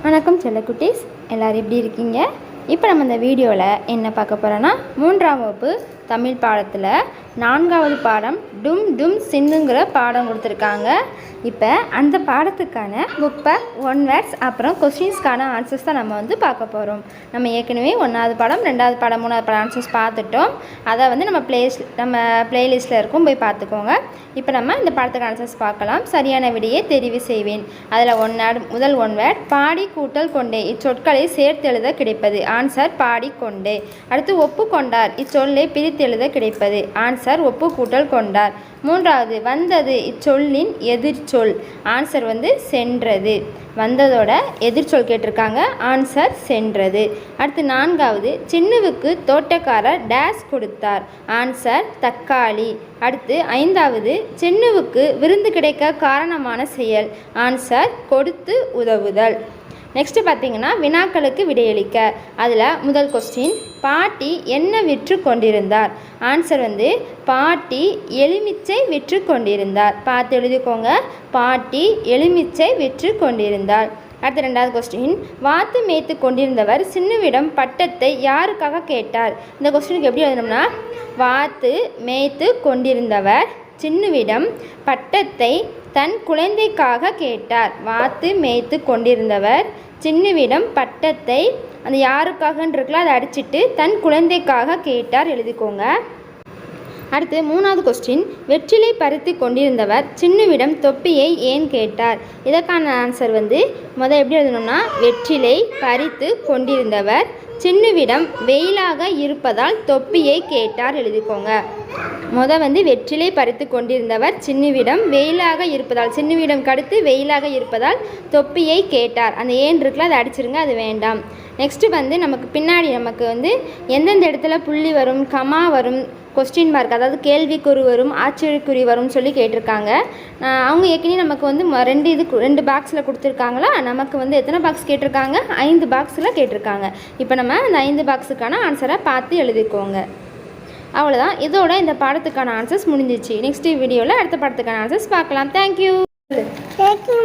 வணக்கம் செல்லக்குட்டீஸ். எல்லோரும் எப்படி இருக்கீங்க? இப்போ நம்ம இந்த வீடியோவில் என்ன பார்க்க போகிறோன்னா மூன்றாம் வகுப்பு தமிழ் பாடத்தில் நான்காவது பாடம் டும் டும் சின்னுங்கிற பாடம் கொடுத்துருக்காங்க. இப்போ அந்த பாடத்துக்கான புக்கை ஒன் வேர்ட்ஸ் அப்புறம் கொஸ்டின்ஸ்க்கான ஆன்சர்ஸ் தான் நம்ம வந்து பார்க்க போகிறோம் நம்ம ஏற்கனவே ஒன்றாவது பாடம் ரெண்டாவது பாடம் மூணாவது பாடம் ஆன்சர்ஸ் பார்த்துட்டோம். அதை வந்து நம்ம பிளேஸ் நம்ம பிளேலிஸ்ட்டில் இருக்கும் போய் பார்த்துக்கோங்க. இப்போ நம்ம இந்த பாடத்துக்கு ஆன்சர்ஸ் பார்க்கலாம். சரியான விடையை தெரிவு செய்வேன். அதில் ஒன் முதல் ஒன் வேர்ட் பாடி கூட்டல் கொண்டே இச்சொற்களை சேர்த்து எழுத கிடைப்பது. ஆன்சர் பாடிக்கொண்டு. அடுத்து ஒப்புக்கொண்டார். இச்சொல்லை பிரித்தெழுத கிடைப்பது. ஆன்சர் ஒப்பு கூட்டல் கொண்டார். மூன்றாவது வந்தது இச்சொல்லின் எதிர்ச்சொல். ஆன்சர் வந்து சென்றது. வந்ததோட எதிர்ச்சொல் கேட்டிருக்காங்க. ஆன்சர் சென்றது. அடுத்து நான்காவது சின்னுவுக்கு தோட்டக்காரர் டேஸ் கொடுத்தார். ஆன்சர் தக்காளி. அடுத்து ஐந்தாவது சின்னுவுக்கு விருந்து கிடைக்க காரணமான செயல். ஆன்சர் கொடுத்து உதவுதல். நெக்ஸ்ட்டு பார்த்தீங்கன்னா வினாக்களுக்கு விடையளிக்க. அதில் முதல் கொஸ்டின் பாட்டி என்ன விற்று கொண்டிருந்தார்? ஆன்சர் வந்து பாட்டி எலுமிச்சை விற்று கொண்டிருந்தார். பார்த்து எழுதிக்கோங்க. பாட்டி எலுமிச்சை விற்று கொண்டிருந்தார். அடுத்த ரெண்டாவது கொஸ்டின் வாத்து மேய்த்து கொண்டிருந்தவர் சின்னுவிடம் பட்டத்தை யாருக்காக கேட்டார்? இந்த கொஸ்டினுக்கு எப்படி எழுதணும்னா வாத்து மேய்த்து கொண்டிருந்தவர் சின்னுவிடம் பட்டத்தை தன் குழந்தைக்காக கேட்டார். வாத்து மேய்த்து கொண்டிருந்தவர் சின்னுவிடம் பட்டத்தை அந்த யாருக்காகன்னு இருக்குல்ல அதை அடிச்சிட்டு தன் குழந்தைக்காக கேட்டார். எழுதிக்கோங்க. அடுத்து மூணாவது கொஸ்டின் வெற்றிலை பறித்து கொண்டிருந்தவர் சின்னுவிடம் தொப்பியை ஏன் கேட்டார்? இதற்கான ஆன்சர் வந்து முதல் எப்படி எழுதணும்னா வெற்றிலை பறித்து கொண்டிருந்தவர் சின்னுவிடம் வெயிலாக இருப்பதால் தொப்பியை கேட்டார். எழுதிக்கோங்க. முத வந்து வெற்றிலை பறித்து கொண்டிருந்தவர் சின்னுவிடம் வெயிலாக இருப்பதால் சின்னுவிடம் கடுத்து வெயிலாக இருப்பதால் தொப்பியை கேட்டார். அந்த ஏன் இருக்குல்ல அதை அடிச்சிருங்க அது வேண்டாம். நெக்ஸ்ட்டு வந்து நமக்கு பின்னாடி நமக்கு வந்து எந்தெந்த இடத்துல புள்ளி வரும் கமா வரும் கொஸ்டின் மார்க் அதாவது கேள்விக்குறி வரும் ஆச்சரியக்குறி வரும்னு சொல்லி கேட்டிருக்காங்க. அவங்க ஏற்கனவே நமக்கு வந்து ரெண்டு இது ரெண்டு பாக்ஸில் கொடுத்துருக்காங்களா? நமக்கு வந்து எத்தனை பாக்ஸ் கேட்டிருக்காங்க? ஐந்து பாக்ஸில் கேட்டிருக்காங்க. இப்போ நம்ம அந்த ஐந்து பாக்ஸுக்கான ஆன்சரை பார்த்து எழுதிக்கோங்க. அவ்வளோதான் இதோட இந்த பாடத்துக்கான ஆன்சர்ஸ் முடிஞ்சிச்சு. நெக்ஸ்ட் வீடியோவில் அடுத்த பாடத்துக்கான ஆன்சர்ஸ் பார்க்கலாம். Thank you thank you you,